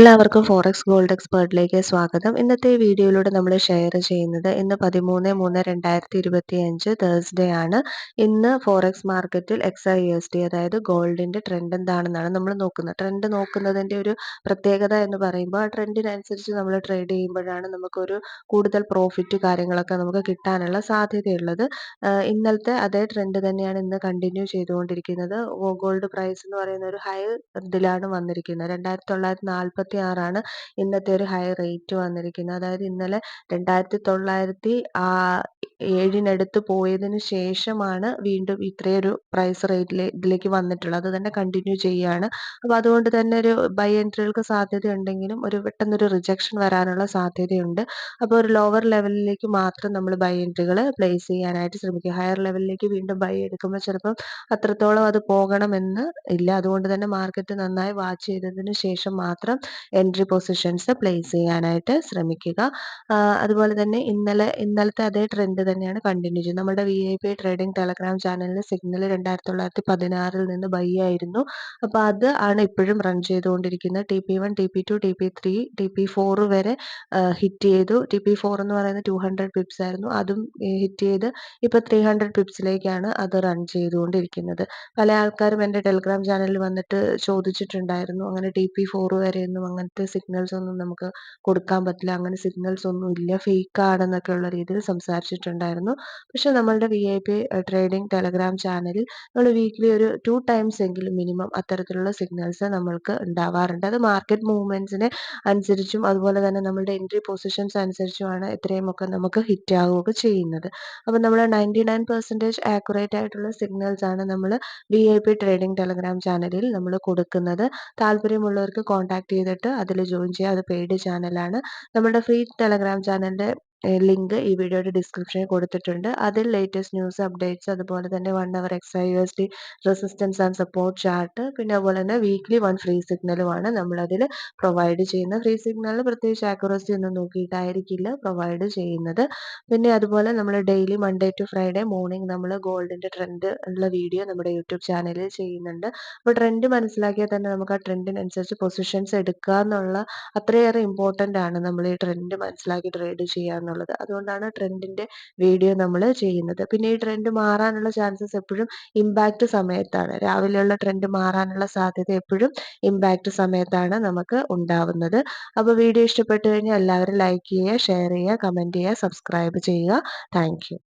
എല്ലാവർക്കും forex gold എക്സ്പേർട്ടിലേക്ക് സ്വാഗതം. ഇന്നത്തെ വീഡിയോയിലൂടെ നമ്മൾ ഷെയർ ചെയ്യുന്നത് ഇന്ന് പതിമൂന്ന് മൂന്ന് രണ്ടായിരത്തി ഇരുപത്തി അഞ്ച് തേഴ്സ്ഡേ ആണ്. ഇന്ന് ഫോറക്സ് മാർക്കറ്റിൽ എക്സ് ഐ എസ് ടി അതായത് ഗോൾഡിന്റെ ട്രെൻഡ് എന്താണെന്നാണ് നമ്മൾ നോക്കുന്നത്. ട്രെൻഡ് നോക്കുന്നതിന്റെ ഒരു പ്രത്യേകത എന്ന് പറയുമ്പോൾ ആ ട്രെൻഡിനനുസരിച്ച് നമ്മൾ ട്രേഡ് ചെയ്യുമ്പോഴാണ് നമുക്കൊരു കൂടുതൽ പ്രോഫിറ്റ് കാര്യങ്ങളൊക്കെ നമുക്ക് കിട്ടാനുള്ള സാധ്യതയുള്ളത്. ഇന്നലത്തെ അതേ ട്രെൻഡ് തന്നെയാണ് ഇന്ന് കണ്ടിന്യൂ ചെയ്തുകൊണ്ടിരിക്കുന്നത്. ഗോൾഡ് പ്രൈസ് എന്ന് പറയുന്ന ഒരു ഹൈ ഇതിലാണ് വന്നിരിക്കുന്നത്. രണ്ടായിരത്തി തൊള്ളായിരത്തി നാൽപ്പത്തി മുപ്പത്തി ആറാണ് ഇന്നത്തെ ഒരു ഹൈ റേറ്റ് വന്നിരിക്കുന്നത്. അതായത് ഇന്നലെ രണ്ടായിരത്തി തൊള്ളായിരത്തി ഏഴിനടുത്ത് പോയതിന് ശേഷമാണ് വീണ്ടും ഇത്രയൊരു പ്രൈസ് റേറ്റിലെ ഇതിലേക്ക് വന്നിട്ടുള്ളത്. അത് തന്നെ കണ്ടിന്യൂ ചെയ്യുകയാണ് അപ്പോൾ അതുകൊണ്ട് തന്നെ ഒരു ബൈ എൻട്രികൾക്ക് സാധ്യത ഉണ്ടെങ്കിലും ഒരു പെട്ടെന്നൊരു റിജക്ഷൻ വരാനുള്ള സാധ്യതയുണ്ട്. അപ്പോൾ ഒരു ലോവർ ലെവലിലേക്ക് മാത്രം നമ്മൾ ബൈ എൻട്രികൾ പ്ലേസ് ചെയ്യാനായിട്ട് ശ്രമിക്കുക. ഹയർ ലെവലിലേക്ക് വീണ്ടും ബൈ എടുക്കുമ്പോൾ ചിലപ്പം അത്രത്തോളം അത് പോകണമെന്ന് ഇല്ല. അതുകൊണ്ട് തന്നെ മാർക്കറ്റ് നന്നായി വാച്ച് ചെയ്തതിന് ശേഷം മാത്രം എൻട്രി പൊസിഷൻസ് പ്ലേസ് ചെയ്യാനായിട്ട് ശ്രമിക്കുക. അതുപോലെ തന്നെ ഇന്നലെ ഇന്നലത്തെ അതേ ട്രെൻഡ് തന്നെയാണ് കണ്ടിന്യൂ ചെയ്യുന്നത്. നമ്മുടെ V I P trading Telegram ചാനലിൽ സിഗ്നൽ രണ്ടായിരത്തി തൊള്ളായിരത്തി പതിനാറിൽ നിന്ന് ബൈ ആയിരുന്നു. അപ്പോൾ അത് ആണ് ഇപ്പോഴും റൺ ചെയ്തുകൊണ്ടിരിക്കുന്നത്. T P one T P two T P three T P four വരെ ഹിറ്റ് ചെയ്തു. ടി പി ഫോർ എന്ന് പറയുന്നത് ടു ഹൺഡ്രഡ് പിപ്സ് ആയിരുന്നു. അതും ഹിറ്റ് ചെയ്ത് ഇപ്പോൾ ത്രീ ഹൺഡ്രഡ് പിപ്സിലേക്കാണ് അത് റൺ ചെയ്തുകൊണ്ടിരിക്കുന്നത്. പല ആൾക്കാരും എന്റെ ടെലഗ്രാം ചാനലിൽ വന്നിട്ട് ചോദിച്ചിട്ടുണ്ടായിരുന്നു. അങ്ങനെ ടി പി ഫോർ വരെയൊന്നും അങ്ങനത്തെ സിഗ്നൽസ് ഒന്നും നമുക്ക് കൊടുക്കാൻ പറ്റില്ല. അങ്ങനെ സിഗ്നൽസ് ഒന്നും ഇല്ല. ഫേക്ക് ആണെന്നൊക്കെ ഉള്ള രീതിയിൽ സംസാരിച്ചിട്ടുണ്ടായിരുന്നു പക്ഷെ നമ്മളുടെ V I P trading Telegram ചാനലിൽ നമ്മൾ വീക്ക്ലി ഒരു ടു ടൈംസ് എങ്കിലും മിനിമം അത്തരത്തിലുള്ള സിഗ്നൽസ് നമ്മൾക്ക് ഉണ്ടാവാറുണ്ട്. അത് മാർക്കറ്റ് മൂവ്മെന്റ്സിനെ അനുസരിച്ചും അതുപോലെ തന്നെ നമ്മളുടെ എൻട്രി പൊസിഷൻസ് അനുസരിച്ചുമാണ് ഇത്രയുമൊക്കെ നമുക്ക് ഹിറ്റ് ആവുകയൊക്കെ ചെയ്യുന്നത്. അപ്പോൾ നമ്മൾ നയന്റി നയൻ പെർസെന്റേജ് ആക്യുറേറ്റ് ആയിട്ടുള്ള സിഗ്നൽസ് ആണ് നമ്മൾ V I P trading Telegram ചാനലിൽ നമ്മൾ കൊടുക്കുന്നത്. താല്പര്യമുള്ളവർക്ക് കോൺടാക്ട് ചെയ്തിട്ട് അതിൽ ജോയിൻ ചെയ്യുക. അത് പെയ്ഡ് ചാനലാണ് നമ്മുടെ ഫ്രീ ടെലഗ്രാം ചാനലിന്റെ ലിങ്ക് ഈ വീഡിയോയുടെ ഡിസ്ക്രിപ്ഷനിൽ കൊടുത്തിട്ടുണ്ട്. അതിൽ ലേറ്റസ്റ്റ് ന്യൂസ് അപ്ഡേറ്റ്സ് അതുപോലെ തന്നെ one hour X I U S D resistance and support chart പിന്നെ അതുപോലെ തന്നെ വീക്ക്ലി വൺ ഫ്രീ സിഗ്നലുമാണ് നമ്മളതിൽ പ്രൊവൈഡ് ചെയ്യുന്നത്. ഫ്രീ സിഗ്നലിൽ പ്രത്യേകിച്ച് ആക്യുറസി ഒന്നും നോക്കിയിട്ടായിരിക്കില്ല പ്രൊവൈഡ് ചെയ്യുന്നത്. പിന്നെ അതുപോലെ നമ്മൾ daily Monday to Friday morning നമ്മൾ ഗോൾഡിന്റെ ട്രെൻഡ് ഉള്ള വീഡിയോ നമ്മുടെ യൂട്യൂബ് ചാനലിൽ ചെയ്യുന്നുണ്ട്. അപ്പോൾ ട്രെൻഡ് മനസ്സിലാക്കിയാൽ തന്നെ നമുക്ക് ആ ട്രെൻഡിനനുസരിച്ച് പൊസിഷൻസ് എടുക്കുക എന്നുള്ള അത്രയേറെ ഇമ്പോർട്ടന്റ് ആണ് നമ്മൾ ഈ ട്രെൻഡ് മനസ്സിലാക്കി ട്രേഡ് ചെയ്യുക എന്നുള്ളത്. അതുകൊണ്ടാണ് ട്രെൻഡിന്റെ വീഡിയോ നമ്മൾ ചെയ്യുന്നത്. പിന്നെ ഈ ട്രെൻഡ് മാറാനുള്ള ചാൻസസ് എപ്പോഴും ഇമ്പാക്റ്റ് സമയത്താണ്. രാവിലെയുള്ള ട്രെൻഡ് മാറാനുള്ള സാധ്യത എപ്പോഴും ഇമ്പാക്റ്റ് സമയത്താണ് നമുക്ക് ഉണ്ടാവുന്നത്. അപ്പോൾ വീഡിയോ ഇഷ്ടപ്പെട്ടു കഴിഞ്ഞാൽ എല്ലാവരും ലൈക്ക് ചെയ്യുക ഷെയർ ചെയ്യുക കമന്റ് ചെയ്യുക സബ്സ്ക്രൈബ് ചെയ്യുക. താങ്ക്